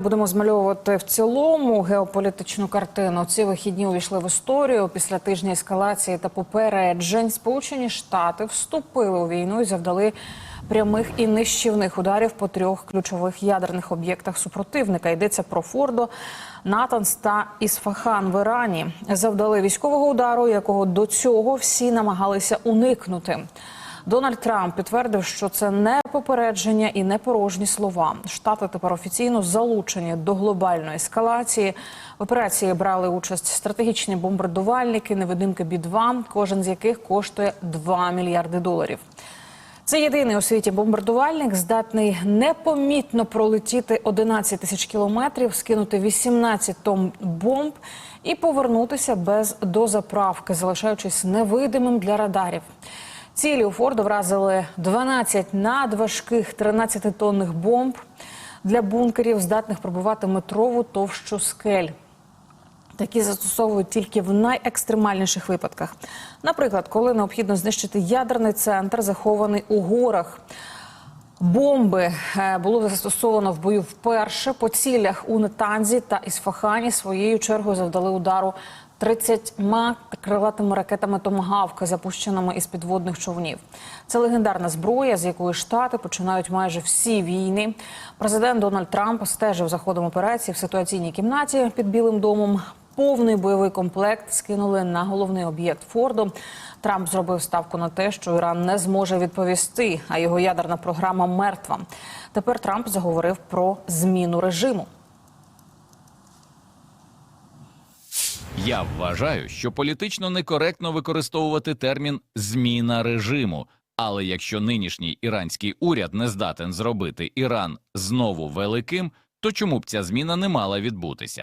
Будемо змальовувати в цілому геополітичну картину. Ці вихідні увійшли в історію після тижня ескалації та попереджень. Сполучені Штати вступили у війну і завдали прямих і нищівних ударів по трьох ключових ядерних об'єктах супротивника. Йдеться про Фордо, Натанс та Ісфахан в Ірані. Завдали військового удару, якого до цього всі намагалися уникнути. Дональд Трамп підтвердив, що це не попередження і не порожні слова. Штати тепер офіційно залучені до глобальної ескалації. В операції брали участь стратегічні бомбардувальники, невидимки Бі-2, кожен з яких коштує 2 мільярди доларів. Це єдиний у світі бомбардувальник, здатний непомітно пролетіти 11 тисяч кілометрів, скинути 18 тонн бомб і повернутися без дозаправки, залишаючись невидимим для радарів. Цілі у Форду вразили 12 надважких 13-тонних бомб для бункерів, здатних пробувати метрову товщу скель. Такі застосовують тільки в найекстремальніших випадках. Наприклад, коли необхідно знищити ядерний центр, захований у горах. Бомби е, було застосовано в бою вперше по цілях у Нетанзі та Ісфахані своєю чергою завдали удару 30 крилатими ракетами Томагавка, запущеними із підводних човнів. Це легендарна зброя, з якої штати починають майже всі війни. Президент Дональд Трамп стежив за ходом операції в ситуаційній кімнаті під Білим домом. Повний бойовий комплект скинули на головний об'єкт Форду. Трамп зробив ставку на те, що Іран не зможе відповісти, а його ядерна програма мертва. Тепер Трамп заговорив про зміну режиму. Я вважаю, що політично некоректно використовувати термін зміна режиму. Але якщо нинішній іранський уряд не здатен зробити Іран знову великим, то чому б ця зміна не мала відбутися?